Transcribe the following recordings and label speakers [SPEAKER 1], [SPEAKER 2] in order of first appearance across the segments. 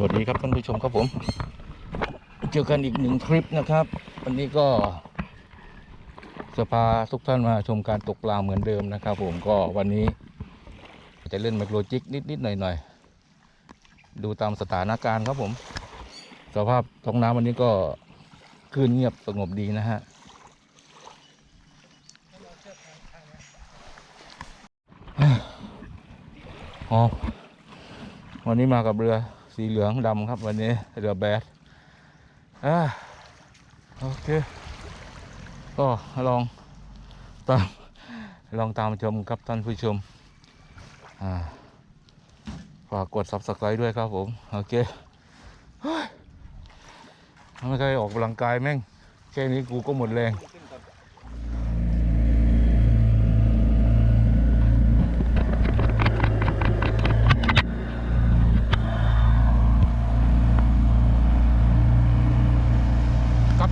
[SPEAKER 1] สวัสดีครับท่านผู้ชมครับผม เจอกันอีกหนึ่งทริปนะครับ วันนี้ก็จะพาทุกท่านมาชมการตกปลาเหมือนเดิมนะครับ ผมก็วันนี้ จะเล่นไมโครจิกนิดๆหน่อยๆดูตามสถานการณ์ครับผม สภาพท้องน้ำวันนี้ก็คลื่นเงียบสงบดีนะฮะอ๋อวันนี้มากับเรือ สีเหลืองดำครับวันนี้เรือแบดอ่าโอเคก็ลองตามลองตามชมครับท่านผู้ชมอ่าฝากกด subscribe ด้วยครับผม โอเคเฮ้ยไม่เคยออกกำลังกายแม่ง แค่นี้กูก็หมดแรง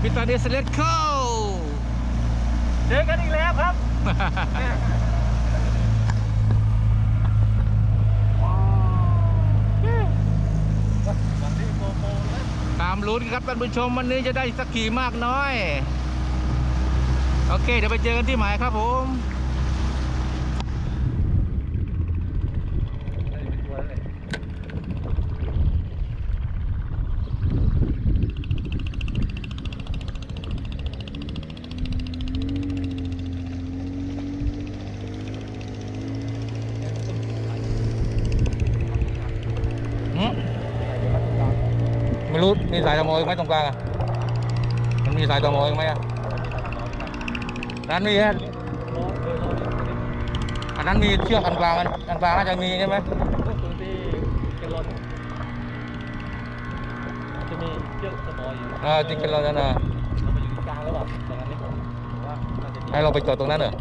[SPEAKER 1] กับพิตาเดสเลตเข้า
[SPEAKER 2] เจอกันอีกแล้วครับวันนี้โปโปเลย
[SPEAKER 1] ตามลุ้นครับท่านผู้ชมวันนี้จะได้สักกี่มากน้อย โอเค เดี๋ยวไปเจอกันที่หมายครับผม อีกไหมตรงกลางอะมันมีสายตะโมอีกไหมอะร้นมีฮะอันนั้นมีเชือกอันกลางอันอันกลางน่าจะมีใช่ไหม
[SPEAKER 2] ก็คือที่เกลอนจะมีเชือกสมออยู่
[SPEAKER 1] อ่าจริงๆเราจะนะ
[SPEAKER 2] เรามาอยู่กลางแล้วแบบตรงนั้นนี่ผมว่า
[SPEAKER 1] ให้เราไปจอดตรงนั้นเหรอ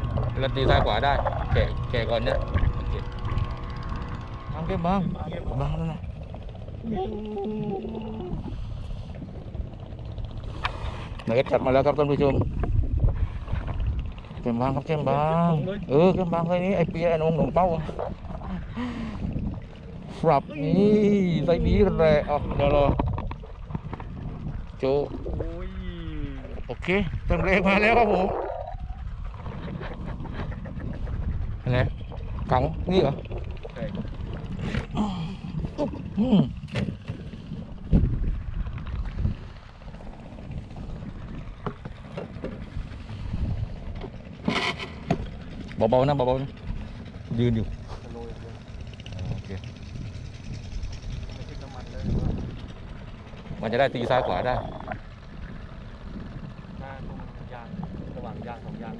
[SPEAKER 1] เราตีซ้ายขวาได้แกะแกะก่อนเนี่ยโอเคบางเก็บบ้างบ้างแล้วนะ นายจัดมาแล้วครับท่านผู้ชมเก็บบางครับเก็บบางเออเก็บบางเลยนี้ไอเปียไอ้นงหนงเป้าฟรับนี่ใส่ดีกันเลยอะเดี๋ยวรอโจ
[SPEAKER 2] โอ้ย
[SPEAKER 1] โอเคเต็มเรงมาแล้วครับผมอะไรกังนี่เหรอ
[SPEAKER 2] ใช่
[SPEAKER 1] อืม เบาๆนะเบาๆนะยืนอยู่
[SPEAKER 2] โอเคมเมั
[SPEAKER 1] นจะได้ตีซ้ายขวาได้
[SPEAKER 2] หน้าตรงยางระหว่างยางสองยาง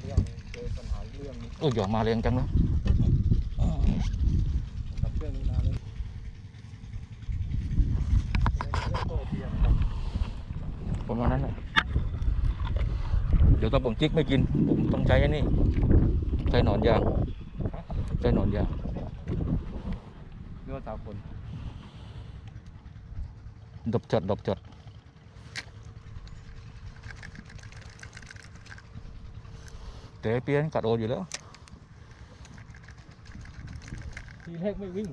[SPEAKER 2] เรื่องเจอปัญหาเรื่องนี้
[SPEAKER 1] โอ้ยหยอกมาแรงจังนะ
[SPEAKER 2] กับเรื่องนี้นานเลยเรื่องโตเทียมครับ
[SPEAKER 1] ประมาณนั้นแหละเดี๋ยวถ้าผมจิกไม่กิน ผมต้องใช้อันนี้ ใช้หนอนยาง ใช้หนอนยาง
[SPEAKER 2] เรื่องสาวคน
[SPEAKER 1] ดบจัดดบจัดแต่ไอ้เปียนกัดโออยู่แล้ว
[SPEAKER 2] ทีแรกไม่วิ่ง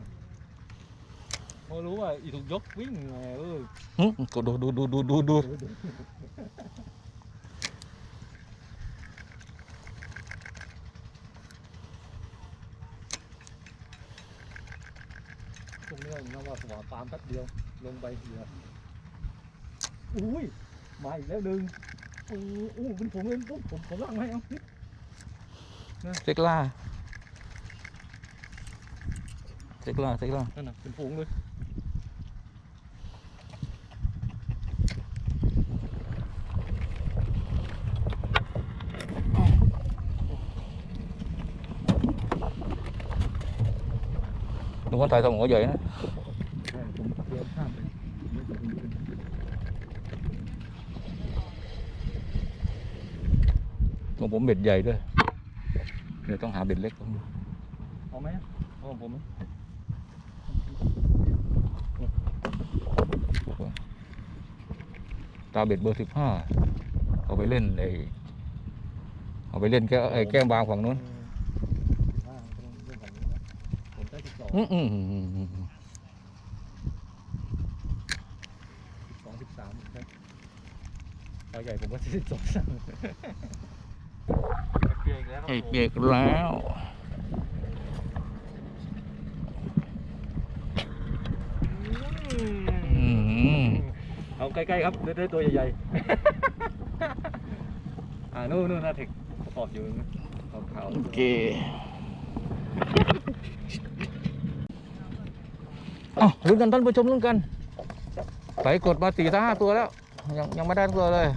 [SPEAKER 2] พอรู้ว่าอีถูกยกวิ่งไงเออ
[SPEAKER 1] หึก็ดูดูดูดูดูดู
[SPEAKER 2] ตรงนี้นะว่าสวาปามแป๊บเดียว ลงไปเหลืออุ้ยมาอีกแล้วหนึ่งโอ้โหเป็นผมเองปุ๊บผมผมล่างให้เอา
[SPEAKER 1] เซ็กล่า เซ็กล่าเซ็กล่า
[SPEAKER 2] นั่นน่ะเป็นฝูงเลย
[SPEAKER 1] หนูคนถ่ายทองหัวใหญ่นะ
[SPEAKER 2] ใช่ผมเดินข้ามไปไม่ถึงขึ้น
[SPEAKER 1] ของผมเบ็ดใหญ่ด้วย เดี๋ยวต้องหาเบ็ดเล็กผม
[SPEAKER 2] เอาไหมเอาของผมไหม
[SPEAKER 1] พวกว่าตา เบ็ดเบอร์สิบห้าเอาไปเล่นไอเอาไปเล่นแก้วไอแก้มบางฝั่งนู้น
[SPEAKER 2] อ่าต้องเรื่องของนี้นะผมได้สิบสอง
[SPEAKER 1] อืมอืมอืมอืมอืม
[SPEAKER 2] สองสิบสามครับปลาใหญ่ผมก็สิบสองสามเปียกแล้ว
[SPEAKER 1] ไอเปียกแล้วอืม
[SPEAKER 2] เอาใกล้ๆครับได้ตัวใหญ่ๆ อ่านู่นนู่นน่าเทคขอบอยู่ขอบขาว
[SPEAKER 1] โอเคอ้าวลุ้นกันท่านผู้ชมลุ้นกันไปกดมาสี่ห้าตัวแล้ว ยังยังไม่ได้ทั้งตัวเลย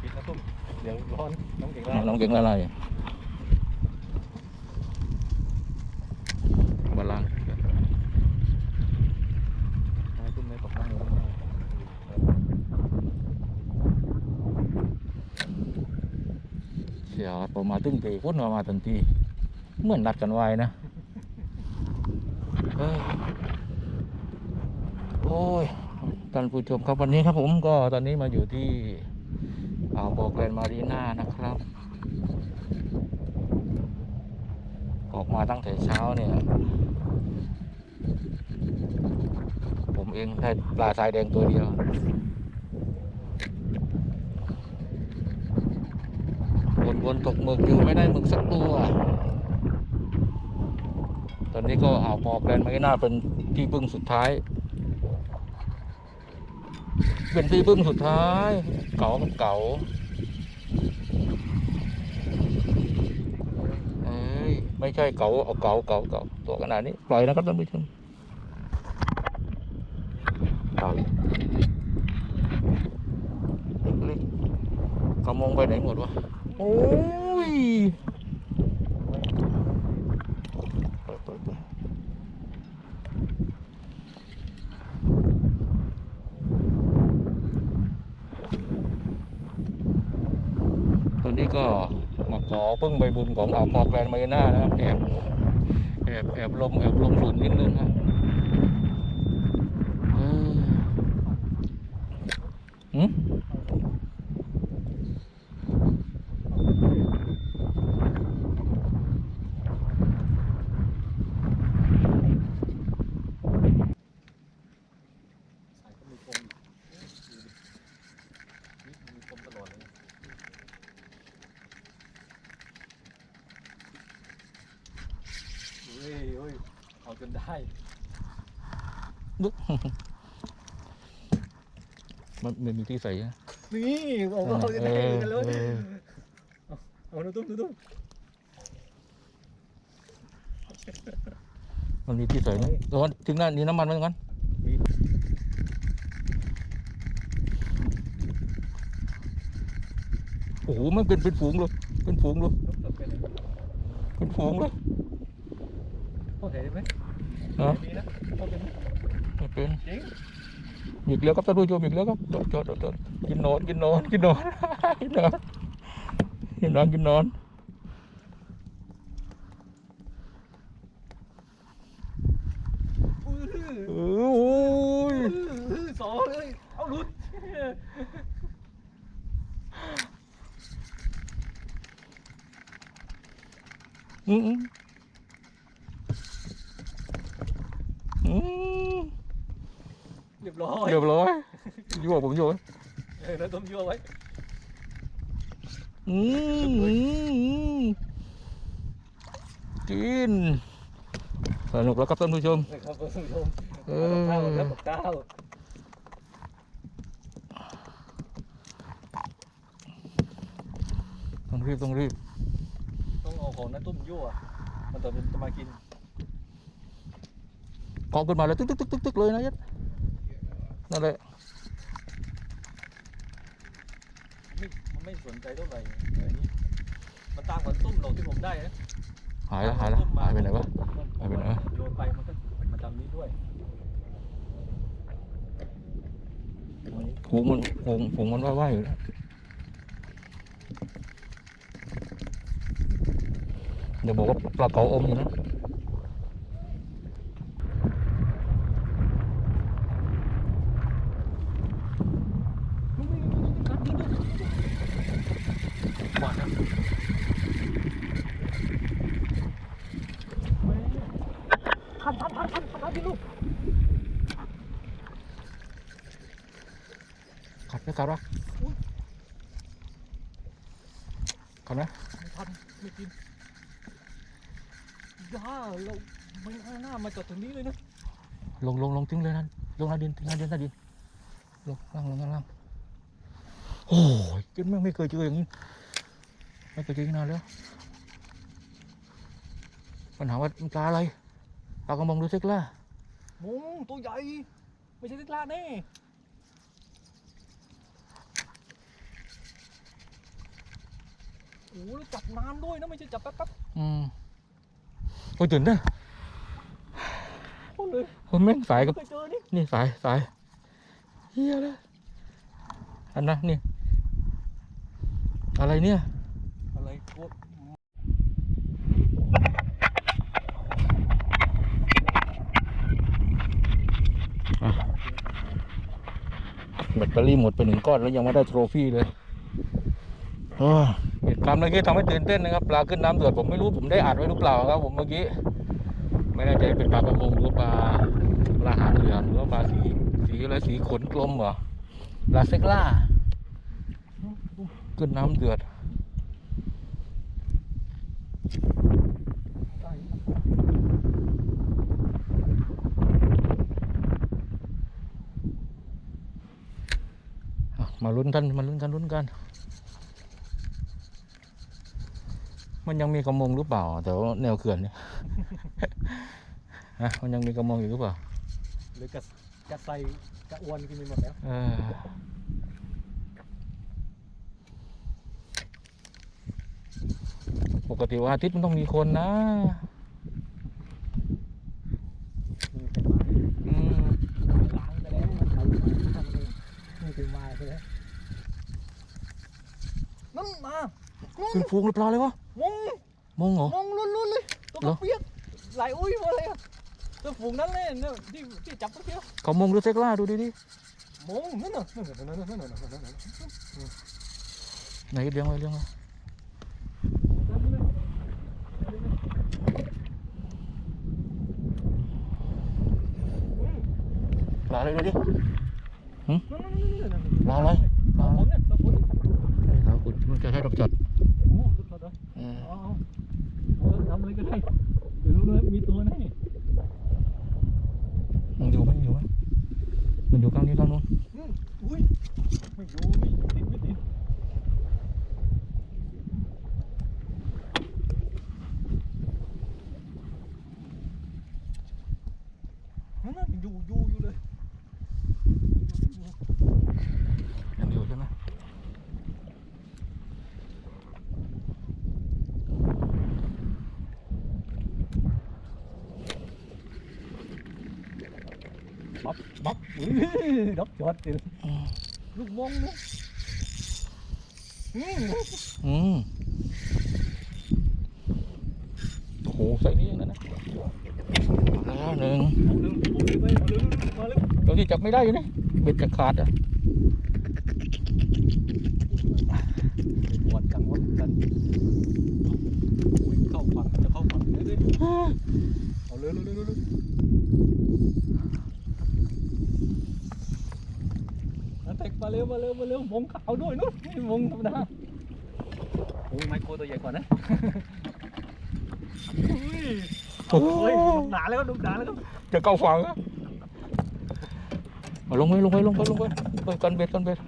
[SPEAKER 2] ปิดนะตุ้มเดี๋ยวร้อนน้องเก่ง
[SPEAKER 1] อะ
[SPEAKER 2] ร้อน
[SPEAKER 1] น้องเก่งอะไรบาลานซ์
[SPEAKER 2] ให้ตุ้มไม่ตกน้ำเลย
[SPEAKER 1] เสียพอ มาตึ้งเตะพ้นมามาทันทีเหมือนนัดกันไว้นะโอ้ยท่านผู้ชมครับวันนี้ครับผมก็ตอนนี้มาอยู่ที่อ่าวโปรแกรนมารีน่านะครับ ออกมาตั้งแต่เช้าเนี่ย ผมเองได้ปลาทรายแดงตัวเดียว วนวนๆตกหมึกอยู่ไม่ได้หมึกสักตัว ตอนนี้ก็อ่าวปอแกรนมารีน่าเป็นที่พึ่งสุดท้าย เป็นที่พึ่งสุดท้าย เก๋ากับเก๋าเอ้ยไม่ใช่เก๋าเอาเก๋าเก๋าเก๋าตัวขนาดนี้ปล่อยนะครับท่านผู้ชมเก๋าเล็กๆกำมองไปไหนหมดวะ โอ้ยตอนนี้ก็มาขอพึ่งใบบุญของอ่าวพอแกรนมารีน่านะครับแอบแอบแอบลมแอบลมฝุ่นนิดนึงครับอืม
[SPEAKER 2] สายก็มีคมนี่มีคมตลอดเลยเฮ้ยเฮ้ยเอาจนได้
[SPEAKER 1] มันมันมี ที่ใส่นะ
[SPEAKER 2] นี่เอาก็เอาจนได้เหมือนกันเลย
[SPEAKER 1] เออ
[SPEAKER 2] เอาดูตุ้มดูตุ้ม
[SPEAKER 1] มันมีที่ใส่นะตอนถึงนั้นนี่น้ำมันมันงั้น
[SPEAKER 2] มี
[SPEAKER 1] โอ้โหมันเป็นเป็นฝูงเลยเป็นฝูงเลย
[SPEAKER 2] ลูกตกเป็น
[SPEAKER 1] เป็นฝูงเลย
[SPEAKER 2] พ่อเห็นไหม
[SPEAKER 1] ฮะ
[SPEAKER 2] มีนะพ่อเป็นไหม
[SPEAKER 1] ไม่เป็น
[SPEAKER 2] จริง
[SPEAKER 1] หยิกแล้วครับท่านผู้ชมหยิกแล้วครับจอดจ
[SPEAKER 2] ต้มยั่วไว้
[SPEAKER 1] อืมอืมกินสนุกแล้วครับท่านผู้ชม
[SPEAKER 2] นะครับท่านผู้ชม
[SPEAKER 1] เอ
[SPEAKER 2] ข้าว
[SPEAKER 1] อ
[SPEAKER 2] แล้วกับข้าว
[SPEAKER 1] ต้องรีบต้องรีบ
[SPEAKER 2] ต้องเอาของนั้นต้มยั่วมันตอนจะมากิน
[SPEAKER 1] เกาะขึ้นมาเลยตึ๊กตึ๊กตึ๊กตึ๊กตึ๊กเลยนะยัดนั่นแหละ
[SPEAKER 2] ไม่มันไม่สนใจเท่าไหร่ไอ้นี่มันตามกับต้มเราที่ผมได้นะ
[SPEAKER 1] หายแล้วหายแล้วหายไปไหนวะหายไปไหนวะ
[SPEAKER 2] โยนไปมันก็มาจำนี้ด้วย
[SPEAKER 1] ฝูงมันฝูงฝูงมันว่ายว่ายอยู่แล้วเดี๋ยวบอกว่าปลาเก๋าอมอยู่นะ กว่านะ
[SPEAKER 2] ทันทันทันทันทันที่ลูก
[SPEAKER 1] ขัดไหมขัดปะขัดไหม
[SPEAKER 2] ไม่ทันไม่กินย่าเราไม่น่ามาจอดตรงนี้เลยนะ
[SPEAKER 1] ลงลงลงทิ้งเลยนั่นลงนาดินทิ้งหน้าดินนาดินลงล่างลงล่างโอ้ยเจนแม่งไม่เคยเจออย่างนี้ ไม่เคยเจออย่างนี้นานแล้ว ปัญหาว่ามันปลาอะไรปลากระมงหรือเซ็กล่า
[SPEAKER 2] มงตัวใหญ่ ไม่ใช่ติดลาแน่โอ้แล้วจับนานด้วยนะไม่ใช่จับแป๊บ
[SPEAKER 1] อืมโอ้ยตื่นเต้น
[SPEAKER 2] ๆโคตรเลย
[SPEAKER 1] คนแม่งสายกับ
[SPEAKER 2] เคยเจอนี่
[SPEAKER 1] นี่สายสายเฮียเลยอันนะนี่ อะไรเนี่ย
[SPEAKER 2] อะไรโคตร
[SPEAKER 1] แบตเตอรี่หมดไปหนึ่งก้อนแล้วยังไม่ได้โทรฟี่เลยเหตุการณ์เมื่อกี้ทำให้ตื่นเต้นนะครับ ปลาขึ้นน้ำเดือดผมไม่รู้ผมได้อัดไว้หรือเปล่าครับ ผมเมื่อกี้ ไม่แน่ใจเป็นปลากระมงหรือปลาปลาหางเหลืองหรือว่าปลาสีสีอะไรสีขนกลมเหรอปลาเซกล่า ขึ้นน้ำเดือด
[SPEAKER 2] ใช่
[SPEAKER 1] อะ มาลุ้นกันมาลุ้นกันลุ้นกัน มันยังมีกระมงหรือเปล่าแต่ว่าแนวเขื่อนเนี่ยฮะมันยังมีกระมงอยู่หรือเปล่า
[SPEAKER 2] หรือกระกระใสกระอวนกินไปหมดแล้ว
[SPEAKER 1] เออปกติวันอาทิตย์มันต้องมีคนนะ
[SPEAKER 2] นี่เป็นมา
[SPEAKER 1] อืม
[SPEAKER 2] ล้างไปแล้วมันทำมาทำเอง นี่เป็นมาใช่ไหมนั่นมา
[SPEAKER 1] ขึ้นฟูงหรือเปล่าเลยวะ
[SPEAKER 2] มง
[SPEAKER 1] มงเหรอ
[SPEAKER 2] มองลุ้นๆเลยตัว
[SPEAKER 1] เหรอ
[SPEAKER 2] เปียกไหลอุ้ยมาเลยอะตัวฝูงนั้นเลยเนี่ยที่ที่จับตัวเปียก
[SPEAKER 1] เขามงหรือเซ็กล่าดูดิดิ
[SPEAKER 2] มงนั่นน่ะนั่นน่ะนั่นน่ะนั่นน่ะนั่นน่ะนั่นน่ะ
[SPEAKER 1] ไหนเลี้ยงไว้เลี้ยงไว้ปลาอะไรดูดิปลาอะไรปลา
[SPEAKER 2] สอง
[SPEAKER 1] อะไร
[SPEAKER 2] คนเนี่ยสองคน
[SPEAKER 1] เอ้ยเราขุดมันจะใช้ดอกจด
[SPEAKER 2] โอ้สุดยอดเลย
[SPEAKER 1] เออ
[SPEAKER 2] เอาเอาทำอะไรก็ได้เดี๋ยวรู้เลยมีตัวไหน
[SPEAKER 1] มันอยู่ไหมอยู่ไหมมันอยู่กลางนี้กลางนู้น
[SPEAKER 2] อุ้ยไม่อยู่ไม่ติดไม่ติดนั่นอยู่อยู่อยู่เลย ยั
[SPEAKER 1] งอยู่ใช่ไหม
[SPEAKER 2] บับบับอุ้ย ดอกจอดติลูกมองนะอืม
[SPEAKER 1] โอ้โหใส่นี้อย่างนั้นนะมาหนึ่งตัวที่จับไม่ได้อยู่นี่เบ็ดจะขาดอะ
[SPEAKER 2] ปวดกังวลกันอุ้ยเข้าฝั่งจะเข้าฝั่งเลยดิเอาเร็วเร็วเร็วเร็วอันเทคมา เร็วมาเร็วมาเร็วมงขาวด้วยนู้นนี่มงธรรมดาโอ้ยไมโครตัวใหญ่กว่านะอุ้ยเอาเลยดุกหนาแล้วก็ดุกหนาแล้วก็
[SPEAKER 1] จะเข้าฝั่งอะเอาลงไปลงไปลงไปลงไปไปกันเบ็ดกันเบ็ด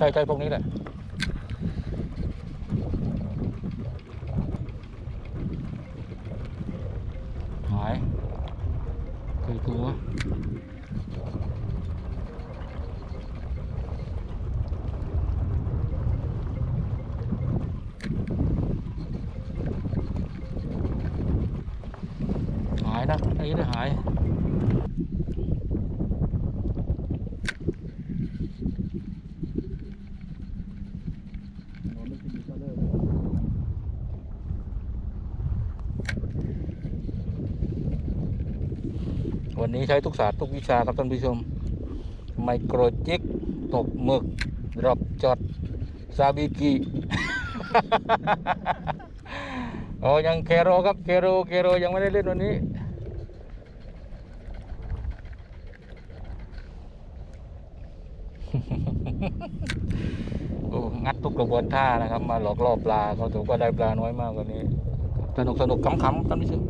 [SPEAKER 1] ใช่ใช่พวกนี้แหละหายเคยตัวหาย
[SPEAKER 2] นะไอ้นี่
[SPEAKER 1] หาย ใช้ทุกศาสตร์ทุกวิชาครับท่านผู้ชม ไมโครจิกตกหมึกดรอปจอดซาบิกิโอ้ยังเคโรครับเคโรเคโรยังไม่ได้เล่นวันนี้โอ้งัดทุกกระบวนท่านะครับ มาหลอกล่อปลาเขาถือว่าได้ปลาน้อยมากกว่านี้ สนุกสนุกขำๆท่านผู้ชม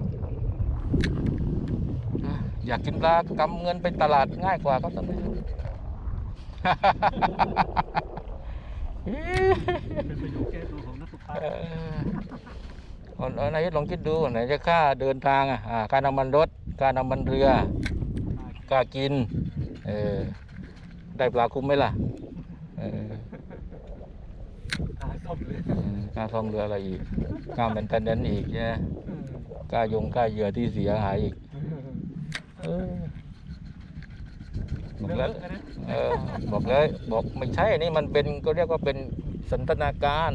[SPEAKER 1] อยากกินปลากำเงินไปตลาดง่ายกว่าครับตอนนี้
[SPEAKER 2] เป็นประโยชน์แก้ตัวของนักสุภาพ
[SPEAKER 1] เออเอาเอานายลองคิดดูไหนจะค่าเดินทางอะอ่าค่าน้ำมันรถค่าน้ำมันเรือค่ากินเออได้ปลาคุ้มไหมล่ะเออ
[SPEAKER 2] หาซ่อมเลย
[SPEAKER 1] เออค่าซ่อมเรืออะไรอีกค่าแมนเทนเนนอีกใช่ไหมค่ายงค่าเหยื่อที่เสียหายอีก บอก
[SPEAKER 2] เลิ
[SPEAKER 1] แล้ว
[SPEAKER 2] กกันนะ
[SPEAKER 1] เออบอกเลยบอกไม่ใช่อันนี่มันเป็นก็เรียกว่าเป็นสันทนาการ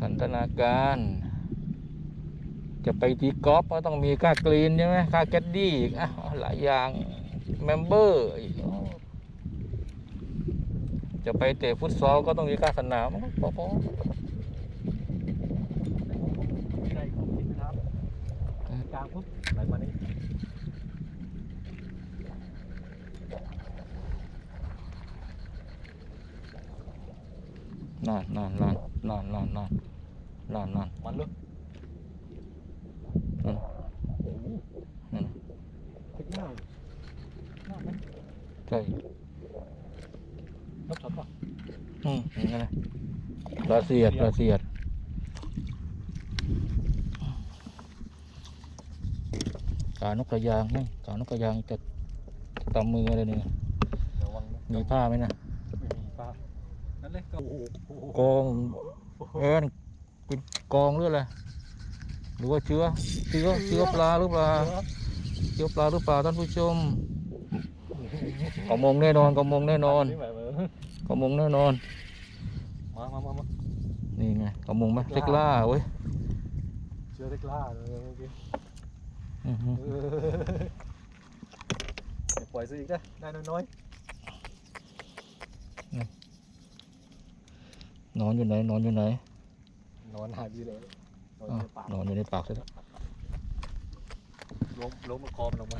[SPEAKER 1] สันทนาการ จะไปตีกอล์ฟก็ต้องมีค่ากรีนใช่ไหมค่าแกดดี้อีกอะหลายอย่างเมมเบอร์อีกอ๋อจะไปเตะฟุตซอลก็ต้องมีค่าสนามพอพอ
[SPEAKER 2] ใจของกินครับ กลางปุ๊บไหลมานี่
[SPEAKER 1] นอนนอนนอนนอนนอนนอนนอนนอน
[SPEAKER 2] มันลึ ก
[SPEAKER 1] อืม
[SPEAKER 2] โอ้โห
[SPEAKER 1] นั่น
[SPEAKER 2] ติดหน้าหน้าไหม
[SPEAKER 1] ใช่
[SPEAKER 2] นกช็อตป่ะ
[SPEAKER 1] อืมอย่างนั้นนะปลาเสียดปลาเสียดกานกกระยางไหมกานกกระยางจะตำมืออะไรเนี่ย
[SPEAKER 2] ระวังนะ
[SPEAKER 1] มีผ้าไหมนะ
[SPEAKER 2] ไม่มีปลานั่นเลยก็โอ้โหโอ้โห
[SPEAKER 1] กองเอ็นเป็นกองหรืออะไรหรือว่าเชื้อเชื้อเชื้อปลาหรือเปล่าเชื้อปลาหรือเปล่าท่านผู้ชมกระมงแน่นอนกระมงแน่นอน
[SPEAKER 2] นี่แบบเออก
[SPEAKER 1] ระมงแน่นอน
[SPEAKER 2] มามามามา
[SPEAKER 1] นี่ไงกระมงไหมเล็กล่าเว้ย
[SPEAKER 2] เชื้อเล็กล่าเลยเมื่อกี้ ปล่อยซะอีกนะได้น้อยๆ
[SPEAKER 1] นอนอยู่ไหนนอนอยู่ไหน
[SPEAKER 2] นอนหายไปเลยนอน
[SPEAKER 1] อยู่ในปากซะแล้ว
[SPEAKER 2] ล้มล้มคอมนลงมา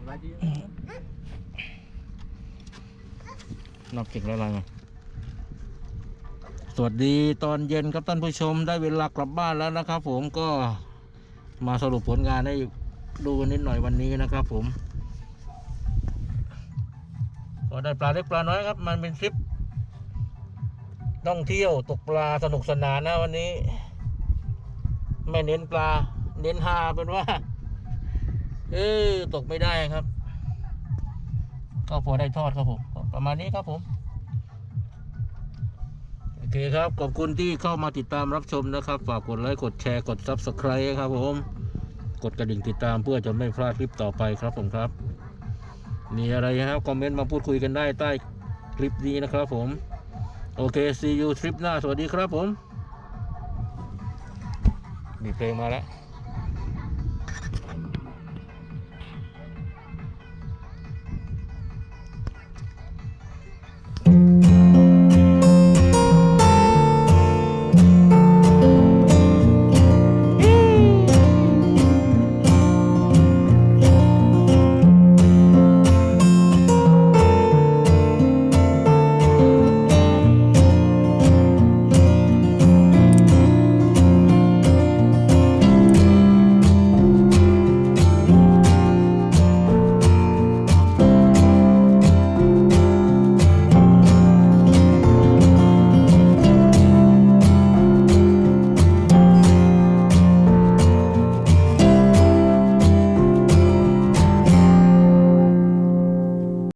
[SPEAKER 2] อะไรดี
[SPEAKER 1] นอกเก่งแล้วอะไรมา สวัสดีตอนเย็นครับท่านผู้ชมได้เวลากลับบ้านแล้วนะครับ ผมก็มาสรุปผลงานให้ดูกันนิดหน่อยวันนี้นะครับ ผม ก็ได้ปลาเล็กปลาน้อยครับ มันเป็นทริปท่องเที่ยวตกปลาสนุกสนานนะวันนี้ ไม่เน้นปลา เน้นหาเป็นว่า เออตกไม่ได้ครับ ก็พอได้ทอดครับผม ประมาณนี้ครับผม อเคครับ ขอบคุณที่เข้ามาติดตามรับชมนะครับ ฝากกดไลค์ กดแชร์ กด Subscribe ครับผม กดกระดิ่งติดตามเพื่อจะไม่พลาดคลิปต่อไปครับผมครับ มีอะไรครับคอมเมนต์มาพูดคุยกันได้ใต้คลิปนี้นะครับผม โอเค see you ทริปหน้า สวัสดีครับผม มีเพลงมาแล้ว